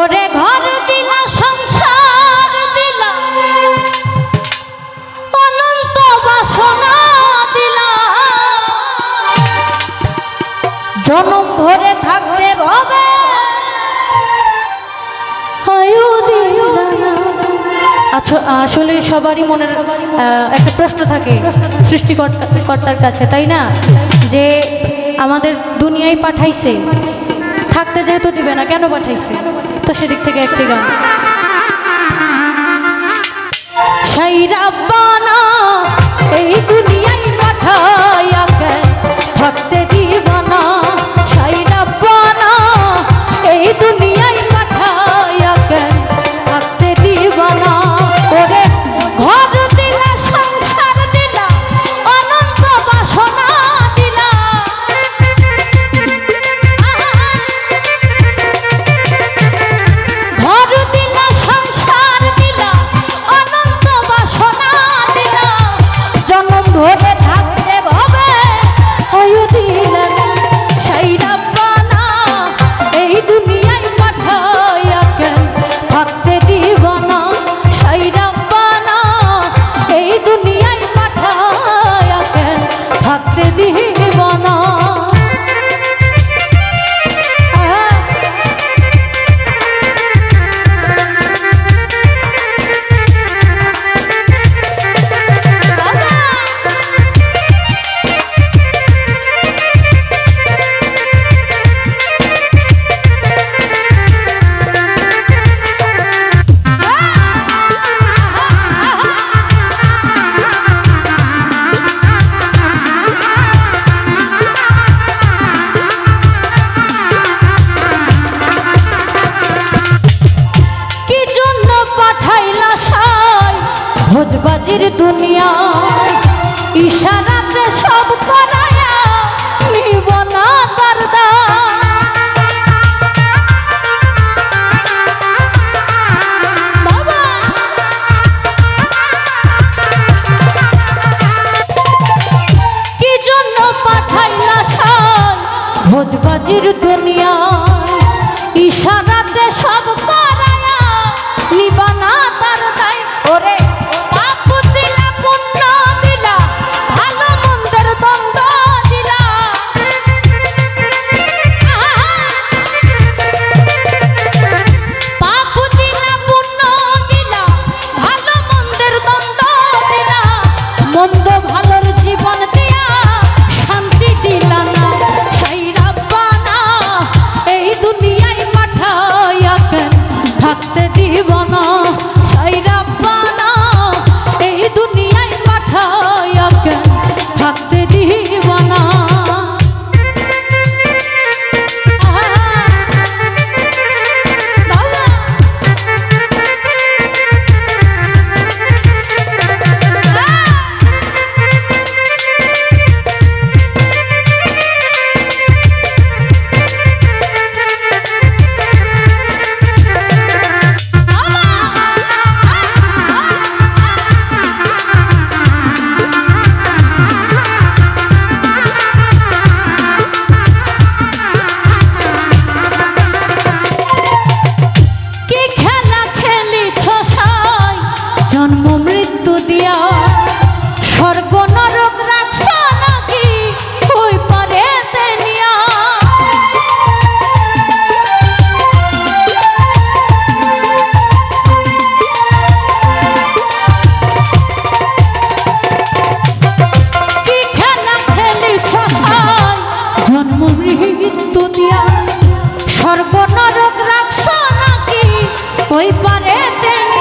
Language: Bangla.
ওরে ঘর দিলা, সংসার দিলা। অনন্ত বাসনা দিলা। জনম ভরে থাকতে ভবে আচ্ছা আসলে সবারই মনের একটা প্রশ্ন থাকে সৃষ্টিকর্তার কাছে, তাই না? যে আমাদের দুনিয়ায় পাঠাইছে, থাকতে যেহেতু দিবে না, কেন পাঠাইছে? তো সেদিক থেকে একটি গান। সাইরাব্বানা এই দুনিয়ায় পাঠাইয়া ভোজবাজির দুনিয়া ইশারাতে সব করায়া নিব না বাবা কি জন্য পাঠাইলা ভোজবাজির দুনিয়ায় ইশারাতে সব জীবনা É, Eterno.